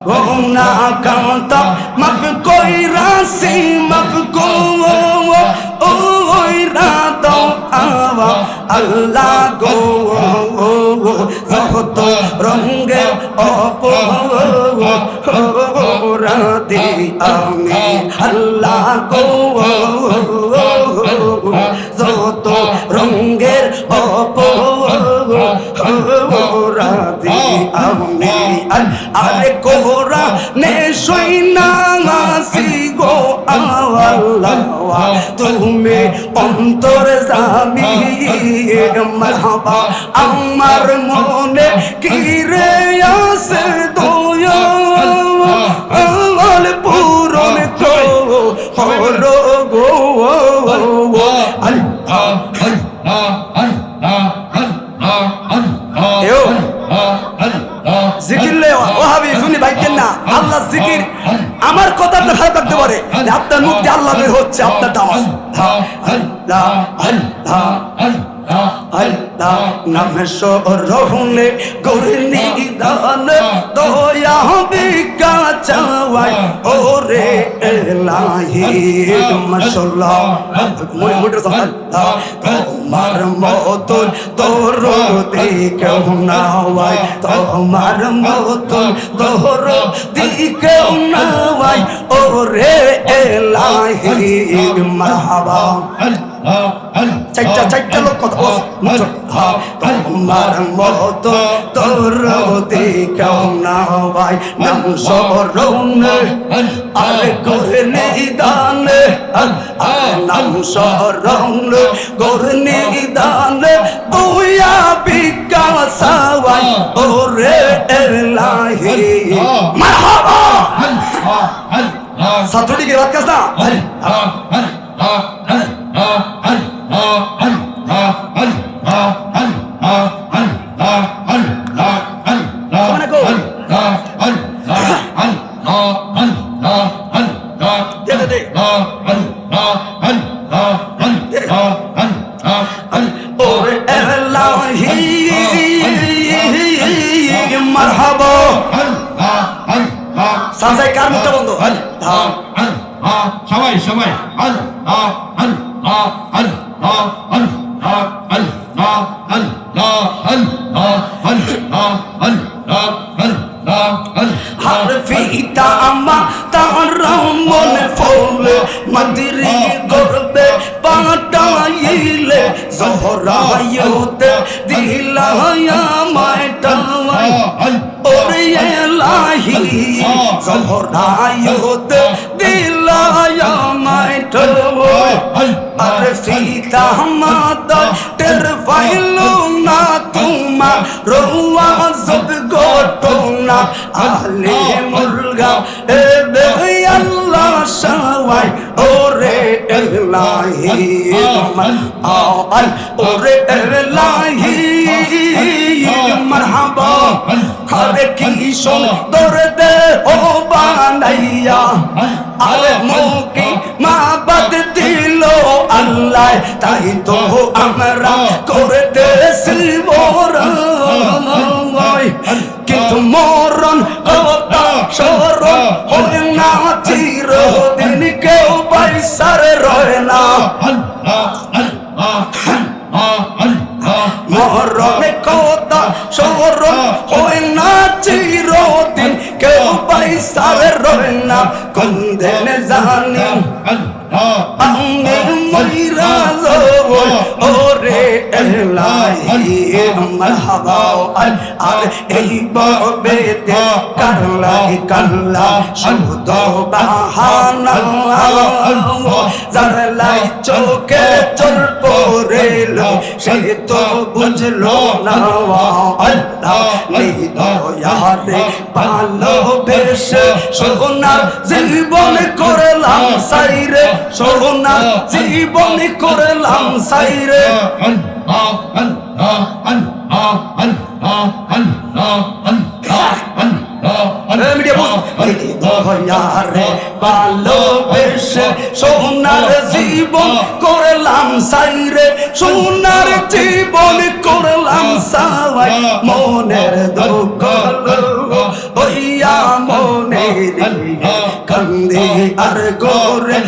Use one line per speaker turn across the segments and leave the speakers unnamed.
घूमना कांता मग कोई रासी मग को ओई रातो आवा अल्लाह गो জহত রঙ্গে অপরাধি আমি আল্লাহ গো জহত রঙ্গে আর কোহরা নে সৈনা গো আল্লাহ। তুমি অন্তর জামি মাহবা আমার মনে কি রে আসে দয়াল পূরণ তো। হলো গো আল্লাহ। আল্লাহ আল্লাহ আল্লাহ আল্লাহ শুনি ভাইকেন না আল্লাহ জিকির আমার কথা আপনার খারাপ লাগতে পারে আপনার মুখ দিয়ে আল্লাহ বের হচ্ছে আপনার দামাজ আল্লাহ আল্লাহ আল্লাহ নামে সরহুনে গৌরনি সবাই ওরে এলাহি মাশাল্লাহ মুড়ি মুড়ি সালাত তোমার মত তোর দিকে না হয় তোমার মত চারটা চারটা লোক কথা। তোমার মত তোর কেউ না ভাই নাম সরণ আরে করে নিদান নাম সরণ করে নিদান তুইয়া বিকাশাওয়াই ওরে এলাহি। মারহাবা! ছাত্রটিকে রাত কাজ না? মারহাবা। সাজাই কার মুখটা বন্ধ?
সবাই সবাই। আল আল আল আল আল আল আল আল আল
হার ফিতা আমা তার মন ফলে মদিরি করবে জহরা হইতে দিলা আমায় টাওয়াই ওরে এলাহি জহরা হইতে দিলা আমায় টাওয়াই আলে মুরগা এ বে আল্লাহ সবাই ও লাহি আমার ওরে লাহি মারহাবা হরে কিশোর তোর দে ও বানাইয়া তাই তো আমরা করে দেশ কিন্তু মোর মরণে কথা স্মরণ হয় না চিরদিন। কেউ পয়সার রয় না কোন দিন জানি আমি মইরা যাব ওরে মারহাবা চোখে চল পড়েল সে তো বুঝলো আল্লাহ জীবন করলাম সাইরে সোনার জীবন করলাম সাইরে দয়ারে ভালোবেসে সোনার জীবন করলাম সাইরে সোনার জীবন করলাম সাওয়াই মনের দুঃখ হইয়া মন কান্দি আর গোরে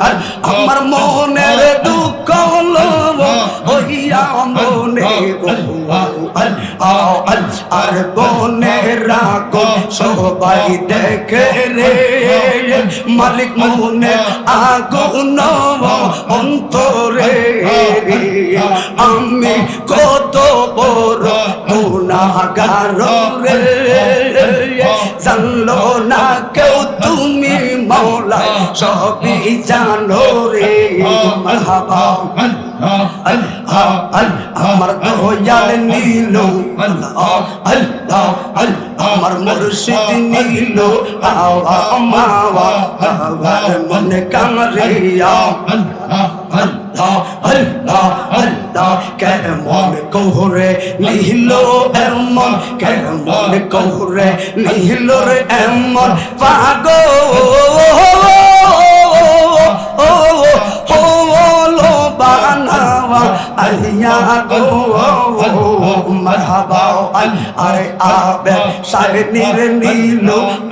আর আমার মনের দুঃখ মনে আর সবাই দেখে রে। মালিক মনে আগুন অন্তরে। আমি কত বড় গুনাহগার রে। জানলো না কেউ তুমি মৌলা, সবই জানো রে। আল্লাহ আমার দয়াল নীল, আল্লাহ আল্লাহ আল্লাহ, আমার মুর্শিদ নীল, আওয়া, মাওয়া আওয়ার মন কামরিয়া। আল্লাহ আল্লাহ আল্লাহ, কেমন কোহরে নীল, এমন, কেমন কোহরে নীল এমন পাগো গো মারহাবা আরে আবে সাইনির নীল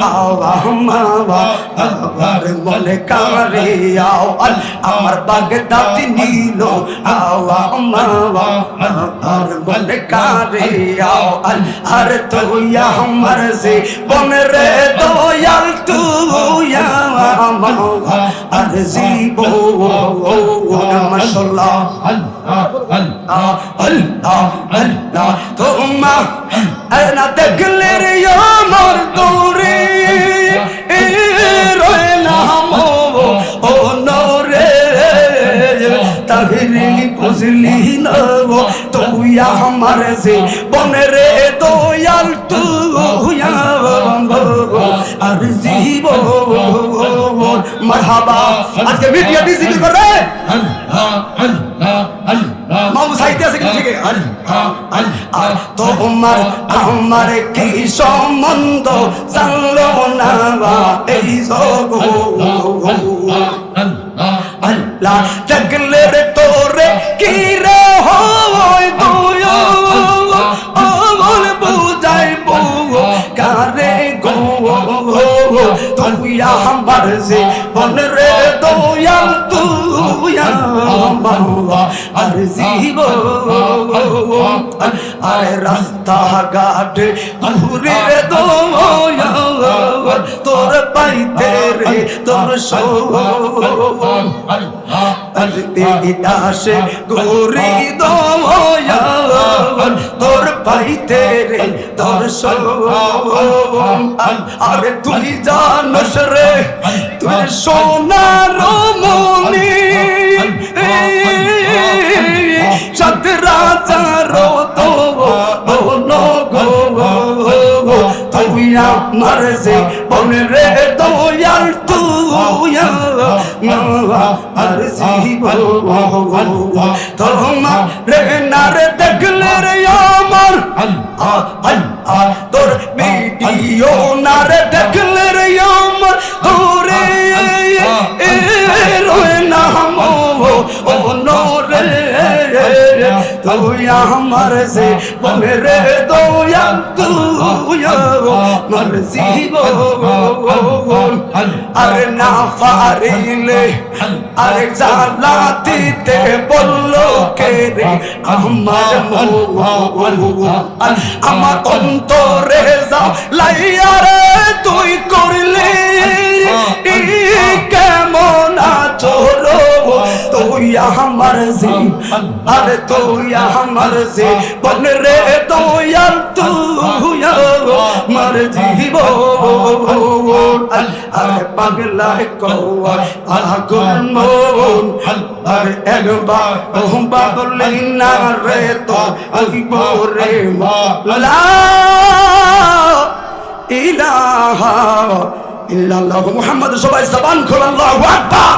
আওয়া মাওয়া আমার মনে কারিয়াও আমার বাগদাদি নীল আওয়া মাওয়া আমার মনে কারিয়াও আর তুইয়া আমার সে বন রে দয়াল তুইয়া মাওয়া আর জীবো মাশাআল্লাহ আল্লাহ আল্লাহ তোমা না দেখলে রে আমার দৌরে রয়ে না মো, ও নরে। তাহিরি বুঝলি না তুই আমার বনে রে দয়াল তুই। আর জীব মারহাবা। আজকে মিডিয়া ডিসি কি করে মামু সাহিত্য আছে কিন্তু থেকে আর তোমার আমার কি সম্বন্ধ জানলো না এই আল্লাহ দেখলে তোরে কি রে হয় তুই আমার যে বন দয়াল তুই আমার আর জীব আর রাস্তা ঘাট ঘুরে দয়াল তোর পাইতে রে তোর সো আসে গৌরী দয়াল তোর পাইতে রে দর্শন আরে তুই জানস রে তুই সোনার মনি সত রাজার তো তুই আমার যে বন রে জীব তোমার রে নারে দেখলে রে আমার তোর ভিডিও দেখলে তুই আমার যে বনে রে দয়া তুই আমার জীব আরে না পারিলে আরে জালা দিতে বলল কে রে? আমার মন, আমার অন্তরে যা লাইয়া আমার জি আরে তুই আমার জি বন রে দয়াল তুই আমার জীব আরে পাগলা কৌয়া, আগুন মন। আরে একবার ওহ বাবলি না রে তো আইব রে মালা ইলাহা ইল্লাল্লাহু, মুহাম্মদ সবাই জবান খোলা, আল্লাহু আকবার।